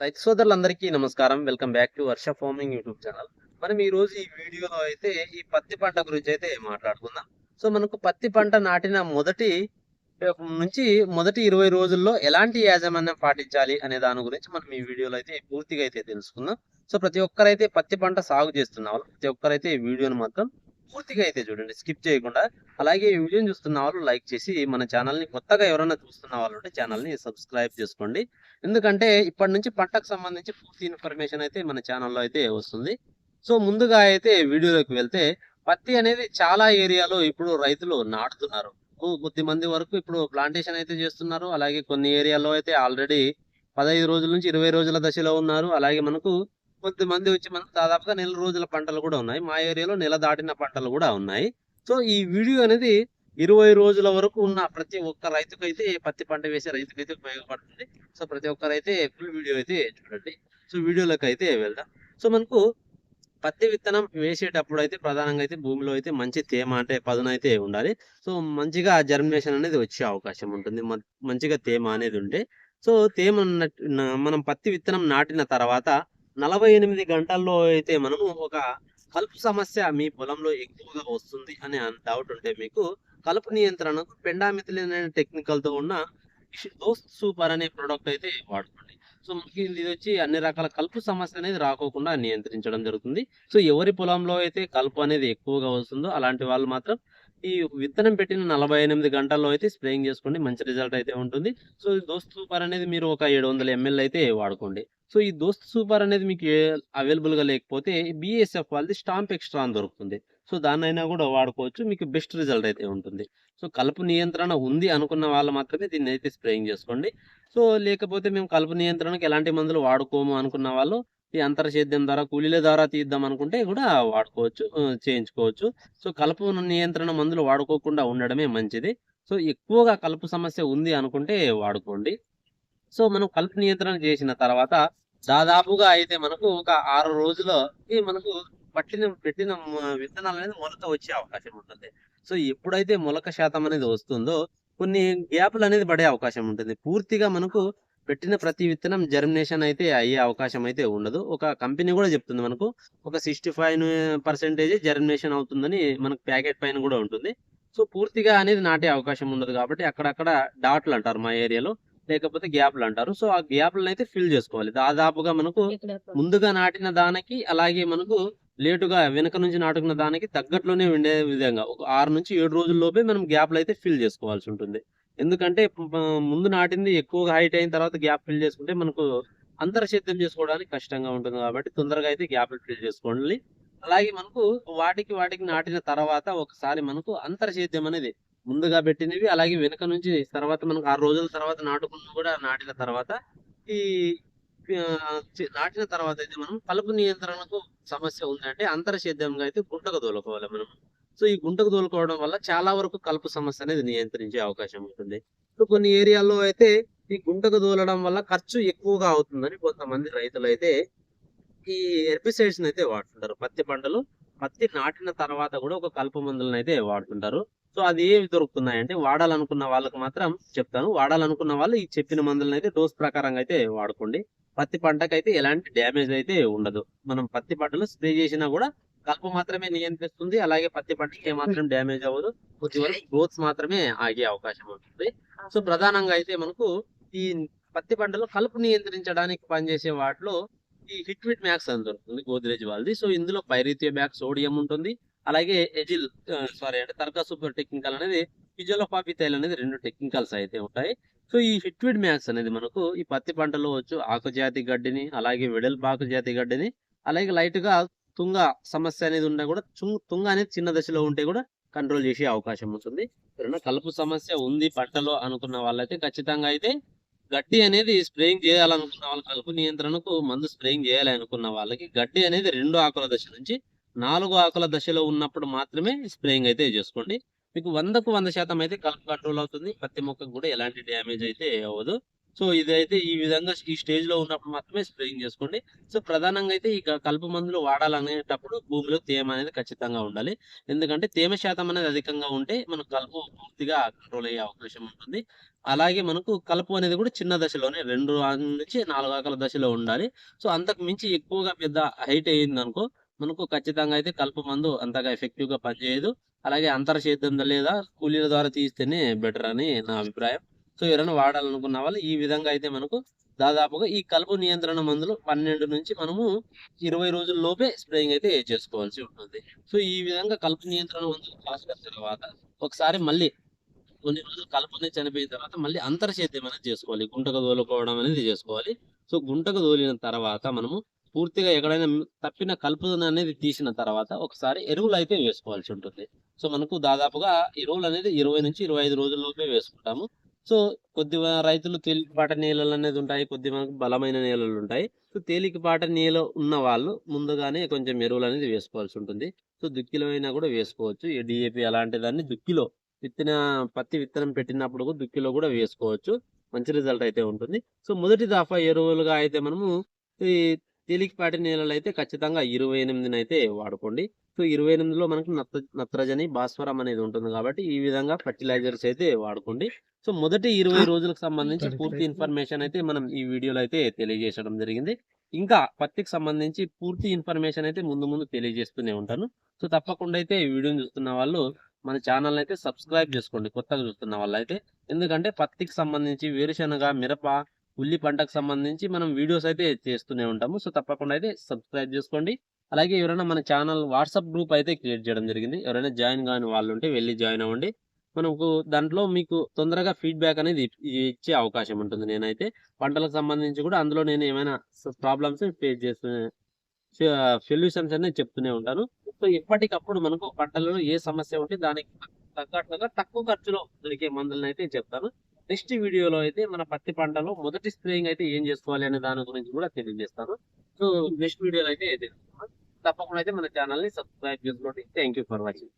రైతు సోదరులందరికీ నమస్కారం. Welcome back to Varsha farming YouTube channel. మనం ఈ రోజు ఈ వీడియోలో అయితే ఈ పత్తి పంట గురించి అయితే మాట్లాడుకుందాం. సో మనకు పత్తి పంట నాటిన మొదటి నుంచి మొదటి ఇరవై రోజుల్లో ఎలాంటి యాజమాన్యం పాటించాలి అనే దాని గురించి మనం ఈ వీడియోలో అయితే పూర్తిగా అయితే తెలుసుకుందాం. సో ప్రతి ఒక్కరైతే పత్తి పంట సాగు చేస్తున్న ప్రతి ఒక్కరైతే ఈ వీడియోని మాత్రం పూర్తిగా అయితే చూడండి స్కిప్ చేయకుండా అలాగే ఈ వీడియోని చూస్తున్న వాళ్ళు లైక్ చేసి మన ఛానల్ని కొత్తగా ఎవరైనా చూస్తున్న వాళ్ళు ఉంటే ఛానల్ని సబ్స్క్రైబ్ చేసుకోండి. ఎందుకంటే ఇప్పటి నుంచి పంటకు సంబంధించి పూర్తి ఇన్ఫర్మేషన్ అయితే మన ఛానల్లో అయితే వస్తుంది. సో ముందుగా అయితే వీడియోలోకి వెళ్తే పత్తి అనేది చాలా ఏరియాలో ఇప్పుడు రైతులు నాటుతున్నారు. కొద్ది మంది వరకు ఇప్పుడు ప్లాంటేషన్ అయితే చేస్తున్నారు. అలాగే కొన్ని ఏరియాలో అయితే ఆల్రెడీ పదహైదు రోజుల నుంచి ఇరవై రోజుల దశలో ఉన్నారు. అలాగే మనకు కొద్దిమంది వచ్చి మనకు దాదాపుగా నెల రోజుల పంటలు కూడా ఉన్నాయి. మా ఏరియాలో నెల దాటిన పంటలు కూడా ఉన్నాయి. సో ఈ వీడియో అనేది ఇరవై రోజుల వరకు ఉన్న ప్రతి ఒక్క రైతుకైతే పత్తి పంట వేసే రైతుకైతే ఉపయోగపడుతుంది. సో ప్రతి ఒక్కరైతే ఫుల్ వీడియో అయితే చూడండి. సో వీడియోలోకి అయితే వెళ్దాం. సో మనకు పత్తి విత్తనం వేసేటప్పుడు అయితే ప్రధానంగా అయితే భూమిలో అయితే మంచి తేమ అంటే పదును అయితే ఉండాలి. సో మంచిగా జర్మినేషన్ అనేది వచ్చే అవకాశం ఉంటుంది. మంచిగా తేమ అనేది ఉంటే. సో తేమ మనం పత్తి విత్తనం నాటిన తర్వాత నలభై ఎనిమిది గంటల్లో అయితే మనము ఒక కలుపు సమస్య మీ పొలంలో ఎక్కువగా వస్తుంది అనే డౌట్ ఉంటే మీకు కలుపు నియంత్రణకు పెండామిథిలిన్ అనే టెక్నికల్తో ఉన్న దోస్త్ సూపర్ అనే ప్రోడక్ట్ అయితే వాడుకోండి. సో మనకి ఇది వచ్చి అన్ని రకాల కలుపు సమస్య అనేది రాకోకుండా నియంత్రించడం జరుగుతుంది. సో ఎవరి పొలంలో అయితే కలుపు అనేది ఎక్కువగా వస్తుందో అలాంటి వాళ్ళు మాత్రం ఈ విత్తనం పెట్టిన నలభై ఎనిమిది గంటల్లో అయితే స్ప్రేయింగ్ చేసుకోండి మంచి రిజల్ట్ అయితే ఉంటుంది. సో ఈ దోస్త్ సూపర్ అనేది మీరు ఒక ఏడు వందల ఎంఎల్ అయితే వాడుకోండి. సో ఈ దోస్త్ సూపర్ అనేది మీకు అవైలబుల్గా లేకపోతే బిఎస్ఎఫ్ వాళ్ళది స్టాంప్ ఎక్స్ట్రా అని దొరుకుతుంది. సో దాన్నైనా కూడా వాడుకోవచ్చు మీకు బెస్ట్ రిజల్ట్ అయితే ఉంటుంది. సో కలుపు నియంత్రణ ఉంది అనుకున్న వాళ్ళు మాత్రమే దీన్ని అయితే స్ప్రేయింగ్ చేసుకోండి. సో లేకపోతే మేము కలుపు నియంత్రణకు ఎలాంటి మందులు వాడుకోము అనుకున్న వాళ్ళు ఈ అంతర సేద్యం ద్వారా కూలీల ద్వారా తీద్దాం అనుకుంటే కూడా వాడుకోవచ్చు చేయించుకోవచ్చు. సో కలుపు నియంత్రణ మందులు వాడుకోకుండా ఉండడమే మంచిది. సో ఎక్కువగా కలుపు సమస్య ఉంది అనుకుంటే వాడుకోండి. సో మనం కలుపు నియంత్రణ చేసిన తర్వాత దాదాపుగా అయితే మనకు ఒక ఆరు రోజుల్లో ఈ మనకు పట్టిన పెట్టిన విత్తనాలు అనేది మొలక వచ్చే అవకాశం ఉంటుంది. సో ఎప్పుడైతే మొలక శాతం అనేది వస్తుందో కొన్ని గ్యాపులు అనేది పడే అవకాశం ఉంటుంది. పూర్తిగా మనకు పెట్టిన ప్రతి విత్తనం జర్మినేషన్ అయితే అయ్యే అవకాశం అయితే ఉండదు. ఒక కంపెనీ కూడా చెప్తుంది మనకు ఒక సిక్స్టీ ఫైవ్ పర్సెంటేజ్ జర్మినేషన్ అవుతుందని మనకు ప్యాకెట్ పైన కూడా ఉంటుంది. సో పూర్తిగా అనేది నాటే అవకాశం ఉండదు కాబట్టి అక్కడక్కడ డాట్లు అంటారు మా ఏరియాలో లేకపోతే గ్యాప్లు అంటారు. సో ఆ గ్యాప్లను అయితే ఫిల్ చేసుకోవాలి. దాదాపుగా మనకు ముందుగా నాటిన దానికి అలాగే మనకు లేటుగా వెనక నుంచి నాటుకున్న దానికి తగ్గట్లోనే ఉండే విధంగా ఒక ఆరు నుంచి ఏడు రోజుల్లోపే మనం గ్యాప్లు అయితే ఫిల్ చేసుకోవాల్సి ఉంటుంది. ఎందుకంటే ముందు నాటింది ఎక్కువగా హైట్ అయిన తర్వాత గ్యాప్ ఫిల్ చేసుకుంటే మనకు అంతరసేద్యం చేసుకోవడానికి కష్టంగా ఉంటుంది కాబట్టి తొందరగా అయితే గ్యాప్లు ఫిల్ చేసుకోండి. అలాగే మనకు వాటికి వాటికి నాటిన తర్వాత ఒకసారి మనకు అంతర్సేద్యం అనేది ముందుగా పెట్టినవి అలాగే వెనక నుంచి తర్వాత మనకు ఆరు రోజుల తర్వాత నాటుకున్న కూడా నాటిన తర్వాత ఈ నాటిన తర్వాత అయితే మనం కలుపు నియంత్రణకు సమస్య ఉందంటే అంతర సేద్యంగా అయితే గుంటకు తోలుకోవాలి మనం. సో ఈ గుంటకు తోలుకోవడం వల్ల చాలా వరకు కలుపు సమస్య అనేది నియంత్రించే అవకాశం ఉంటుంది. సో కొన్ని ఏరియాల్లో అయితే ఈ గుంటకు తోలడం వల్ల ఖర్చు ఎక్కువగా అవుతుందని కొంతమంది రైతులు అయితే ఈ హెర్బిసైడ్స్ అయితే వాడుతుంటారు. పత్తి పంటలు పత్తి నాటిన తర్వాత కూడా ఒక కలుపు మందులను అయితే వాడుతుంటారు. సో అది ఏవి దొరుకుతున్నాయంటే వాడాలనుకున్న వాళ్ళకి మాత్రం చెప్తాను. వాడాలనుకున్న వాళ్ళు ఈ చెప్పిన మందులను అయితే డోస్ ప్రకారంగా అయితే వాడుకోండి. పత్తి పంటకైతే ఎలాంటి డ్యామేజ్ అయితే ఉండదు. మనం పత్తి పంటలు స్ప్రే చేసినా కూడా కలుపు మాత్రమే నియంత్రిస్తుంది. అలాగే పత్తి పంటకి ఏమాత్రం డ్యామేజ్ అవ్వదు. కొద్ది వరకు గ్రోత్ మాత్రమే ఆగే అవకాశం ఉంటుంది. సో ప్రధానంగా అయితే మనకు ఈ పత్తి పంటలో కలుపు నియంత్రించడానికి పనిచేసే వాటిలో ఈ హిట్విట్ మ్యాక్స్ అని దొరుకుతుంది గోద్రేజ్ వాళ్ళది సో ఇందులో పైరిథియో బ్యాక్ సోడియం ఉంటుంది. అలాగే ఎజిల్ సారీ అంటే తర్కా సూపర్ టెక్నికల్ అనేది ఫిజియోలోపాపితైల్ అనేది రెండు టెక్నికల్స్ అయితే ఉంటాయి. సో ఈ హిట్విడ్ మ్యాక్స్ అనేది మనకు ఈ పత్తి పంటలో వచ్చు ఆకుజాతి గడ్డిని అలాగే వెడల్పాకు జాతి గడ్డిని అలాగే లైట్గా తుంగ సమస్య అనేది ఉన్నా కూడా తుంగ అనేది చిన్న దశలో ఉంటే కూడా కంట్రోల్ చేసే అవకాశం ఉంటుంది. ఎవరైనా కలుపు సమస్య ఉంది పంటలో అనుకున్న వాళ్ళైతే ఖచ్చితంగా అయితే గడ్డి అనేది స్ప్రేయింగ్ చేయాలనుకున్న వాళ్ళు కలుపు నియంత్రణకు మందు స్ప్రేయింగ్ చేయాలి అనుకున్న వాళ్ళకి గడ్డి అనేది రెండు ఆకుల దశ నుంచి నాలుగు ఆకుల దశలో ఉన్నప్పుడు మాత్రమే స్ప్రేయింగ్ అయితే చేసుకోండి. మీకు వందకు వంద శాతం అయితే కలుపు కంట్రోల్ అవుతుంది. పత్తి మొక్కకు కూడా ఎలాంటి డ్యామేజ్ అయితే అవ్వదు. సో ఇదైతే ఈ విధంగా ఈ స్టేజ్లో ఉన్నప్పుడు మాత్రమే స్ప్రేయింగ్ చేసుకోండి. సో ప్రధానంగా అయితే ఈ కలుపు మందులు వాడాలనేటప్పుడు భూమిలో తేమ అనేది ఖచ్చితంగా ఉండాలి. ఎందుకంటే తేమ శాతం అనేది అధికంగా ఉంటే మనకు కలుపు పూర్తిగా కంట్రోల్ అయ్యే అవకాశం ఉంటుంది. అలాగే మనకు కలుపు అనేది కూడా చిన్న దశలోనే రెండు నుంచి నాలుగు ఆకల దశలో ఉండాలి. సో అంతకు మించి ఎక్కువగా పెద్ద హైట్ అయ్యింది అనుకో మనకు ఖచ్చితంగా అయితే కలుపు మందు అంతగా ఎఫెక్టివ్గా పనిచేయదు. అలాగే అంతర సేద్యం లేదా కూలీల ద్వారా తీస్తేనే బెటర్ అని నా అభిప్రాయం. సో ఎవరైనా వాడాలనుకున్న వాళ్ళు ఈ విధంగా అయితే మనకు దాదాపుగా ఈ కలుపు నియంత్రణ మందులు పన్నెండు నుంచి మనము ఇరవై రోజుల లోపే స్ప్రేయింగ్ అయితే చేసుకోవాల్సి ఉంటుంది. సో ఈ విధంగా కలుపు నియంత్రణ మందులు కాసిన తర్వాత ఒకసారి మళ్ళీ కొన్ని రోజులు కలుపుని చనిపోయిన తర్వాత మళ్ళీ అంతర సేద్యం అనేది చేసుకోవాలి. గుంటకు తోలుకోవడం అనేది చేసుకోవాలి. సో గుంటకు తోలిన తర్వాత మనము పూర్తిగా ఎక్కడైనా తప్పిన కలుపు అనేది తీసిన తర్వాత ఒకసారి ఎరువులు అయితే వేసుకోవాల్సి ఉంటుంది. సో మనకు దాదాపుగా ఎరువులు అనేది ఇరవై నుంచి ఇరవై ఐదు రోజుల్లోపే వేసుకుంటాము. సో కొద్ది రైతులు తేలికపాట నేలలు అనేది ఉంటాయి కొద్ది మనకు బలమైన నేలలు ఉంటాయి. సో తేలికపాట నేల ఉన్న వాళ్ళు ముందుగానే కొంచెం ఎరువులు అనేది వేసుకోవాల్సి ఉంటుంది. సో దుక్కిలో అయినా కూడా వేసుకోవచ్చు. డిఏపి అలాంటి దాన్ని దుక్కిలో విత్తన పత్తి విత్తనం పెట్టినప్పుడు కూడా దుక్కిలో కూడా వేసుకోవచ్చు. మంచి రిజల్ట్ అయితే ఉంటుంది. సో మొదటి దఫా ఎరువులుగా అయితే మనము ఈ తేలికపాటి నేలలు అయితే ఖచ్చితంగా ఇరవై ఎనిమిదిని అయితే వాడుకోండి. సో ఇరవై ఎనిమిదిలో మనకు నత్ర నత్రజని భాస్వరం అనేది ఉంటుంది కాబట్టి ఈ విధంగా ఫర్టిలైజర్స్ అయితే వాడుకోండి. సో మొదటి ఇరవై రోజులకు సంబంధించి పూర్తి ఇన్ఫర్మేషన్ అయితే మనం ఈ వీడియోలో అయితే తెలియజేయడం జరిగింది. ఇంకా పత్తికి సంబంధించి పూర్తి ఇన్ఫర్మేషన్ అయితే ముందు ముందు తెలియజేస్తూనే ఉంటాను. సో తప్పకుండా అయితే ఈ వీడియోని చూస్తున్న వాళ్ళు మన ఛానల్ అయితే సబ్స్క్రైబ్ చేసుకోండి. కొత్తగా చూస్తున్న వాళ్ళు అయితే ఎందుకంటే పత్తికి సంబంధించి వేరుశనగ మిరప ఉల్లి పంటకు సంబంధించి మనం వీడియోస్ అయితే చేస్తూనే ఉంటాము. సో తప్పకుండా అయితే సబ్స్క్రైబ్ చేసుకోండి. అలాగే ఎవరైనా మన ఛానల్ వాట్సాప్ గ్రూప్ అయితే క్రియేట్ చేయడం జరిగింది. ఎవరైనా జాయిన్ కాని వాళ్ళు ఉంటే వెళ్ళి జాయిన్ అవ్వండి. మనకు దాంట్లో మీకు తొందరగా ఫీడ్బ్యాక్ అనేది ఇచ్చే అవకాశం ఉంటుంది నేనైతే. పంటలకు సంబంధించి కూడా అందులో నేను ఏమైనా ప్రాబ్లమ్స్ ఫేస్ చేస్తూనే సొల్యూషన్స్ అనేది చెప్తూనే ఉంటాను. సో ఎప్పటికప్పుడు మనకు పంటలలో ఏ సమస్య ఉంటే దానికి తగ్గట్టుగా తక్కువ ఖర్చులో దొరికే మందులను అయితే చెప్తాను. నెక్స్ట్ వీడియోలో అయితే మన పత్తి పంటలో మొదటి స్ప్రేయింగ్ అయితే ఏం చేసుకోవాలి అనే దాని గురించి కూడా తెలియజేస్తాను. సో నెక్స్ట్ వీడియోలో అయితే తప్పకుండా అయితే మన ఛానల్ని సబ్స్క్రైబ్ చేసుకోండి థ్యాంక్ యూ ఫర్ వాచింగ్.